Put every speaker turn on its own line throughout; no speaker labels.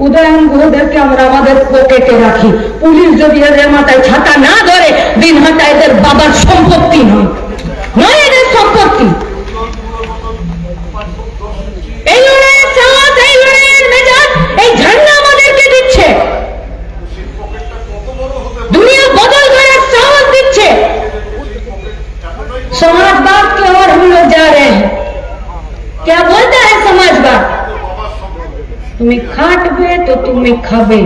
উদয়ন গুরুদেরকে আমরা আমাদের পকেটে রাখি পুলিশ যদি এদের মাথায় ছাতা না ধরে দিন হাটা এদের বাবার সম্পত্তি নয় নয় এদের সম্পত্তি এই লড়াইয়ের সাহস এই লড়াইয়ের মেজাজ এই ঝান্ডা আমাদেরকে দিচ্ছে
সেই পকেটটা কত বড় হতে পারে
দুনিয়া বদল করার সাহস দিচ্ছে
এতটাই বড়
समाजवाद की ओर हम लोग जा रहे हैं क्या बोलता তুমি খাটবে তো তুমি খাবে।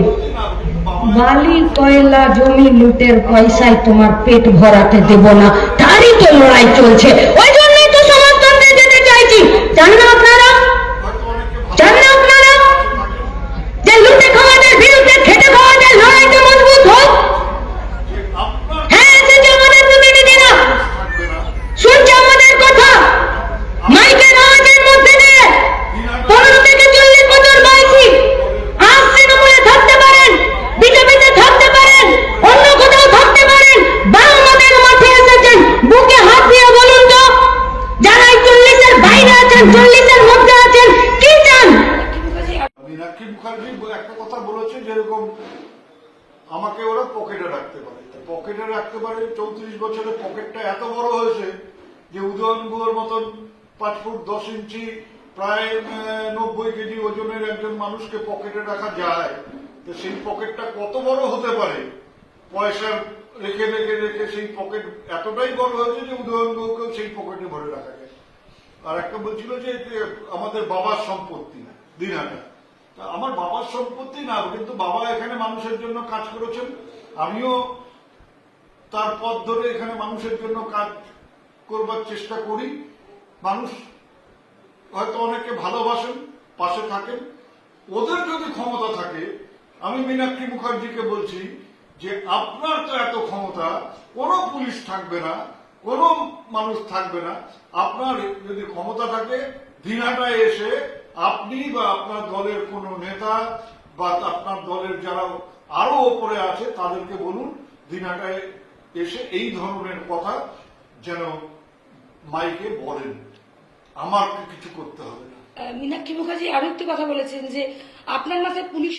বালি, কয়লা, জমি, লুটের পয়সায় তোমার পেট ভরাতে দেব না। তারই তো লড়াই চলছে। ওই জন্যই তো সমাজতন্ত্রে যেতে চাইছি। জান না আপনারা
হয়তো অনেকে ভালো
জান না আপনারা যে লুটে খাওয়াদের বিরুদ্ধে খেটে খাওয়াদের লড়াইটা মজবুত হোক
যে আপনার
হ্যাঁ এসেছে আমাদের প্রতিনিধিরা
থাকবে না
শুনছে আমাদের কথা মাইকের আওয়াজের মধ্যে দিয়ে পনেরো থেকে চল্লিশ বছর বয়সী আজ তৃণমূলে থাকতে পারেন বিজেপিতে থাকতে পারেন অন্য কোথাও থাকতে পারেন বা আমাদের মাঠে এসেছেন বুকে হাত দিয়ে বলুন তো যারা এই চল্লিশের বাইরে আছেন চল্লিশের মধ্যে আছেন কি চান?
মীনাক্ষী মুখার্জি, একটা কথা বলেছে যেরকম আমাকে ওরা পকেটে রাখতে পারে। পকেটে রাখতে পারে চৌত্রিশ বছরে পকেটটা এত বড় হয়েছে যে উদয়ন গুহর মতন পাঁচ ফুট দশ ইঞ্চি প্রায় নব্বই কেজি ওজনের একজন মানুষকে পকেটে রাখা যায়। তো সেই পকেটটা কত বড় হতে পারে? পয়সা রেখে রেখে রেখে সেই পকেট এতটাই বড় হয়েছে যে উদয়ন গুহকেও সেই পকেটে ভরে রাখা যায়। আর একটা বলছিল যে আমাদের বাবার সম্পত্তি দিনহাটা তা আমার বাবার সম্পত্তি না, কিন্তু বাবা এখানে মানুষের জন্য কাজ করেছেন। আমিও তার পথ ধরে এখানে মানুষের জন্য কাজ করবার চেষ্টা করি। মানুষ হয়তো অনেকে ভালোবাসেন, পাশে থাকেন। ওদের যদি ক্ষমতা থাকে, আমি মীনাক্ষী মুখার্জিকে বলছি যে আপনার তো এত ক্ষমতা, কোনো পুলিশ থাকবে না। কোনো মানুষ থাকবে না। আপনার যদি ক্ষমতা থাকে দিনাটায় এসে আপনি বা আপনার দলের কোনো নেতা বা আপনার দলের যারা আরও ওপরে আছে, তাদেরকে বলুন দিনাটায় এসে এই ধরনের কথা যেন মাইকে বলেন। আমার কিছু করতে হবে না।
মীনাক্ষী মুখার্জি আরও একটি কথা বলেছেন যে, আপনার মাথায় পুলিশ